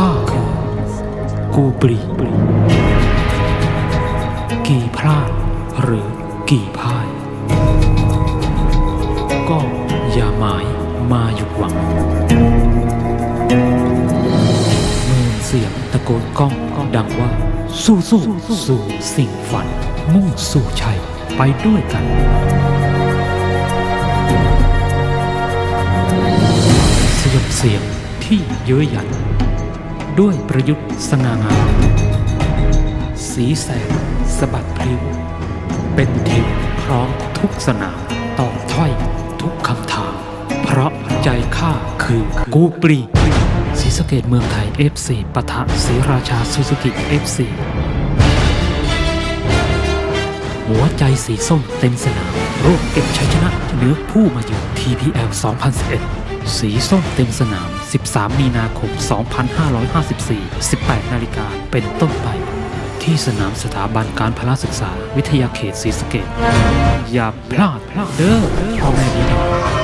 ฆ่ากูปรีกี่พลาดหรือกี่พ่าย ก็อย่าหมายมาหยุดหวังเมื่อเสียงตะโกนก้องดังว่า สู้สู้สู่สิ่งฝัน มุ่งสู่ชัยไปด้วยกันสยบเสียงที่เย้ยหยัน ด้วยประยุทธ์สง่างาม สีแสงสะบัดพลิ้ว เป็นเทวพร้อมทุกสนามตอบถ้อยทุกคำถาม เพราะใจข้าคือกูปรีศรีสะเกดเมืองไทย FC ปะทะศรีราชาซูซูกิ FC หัวใจสีส้มเต็มสนามร่วมเก็บชัยชนะเหนือผู้มาอยู่ TPL 2011 สีส้มเต็มสนาม 13 มีนาคม 2554 18 นาฬิกาเป็นต้นไป ที่สนามสถาบันการพละศึกษา วิทยาเขตศรีสะเกดอย่าพลาดพลาดเด้อพ่อแม่พี่น้อง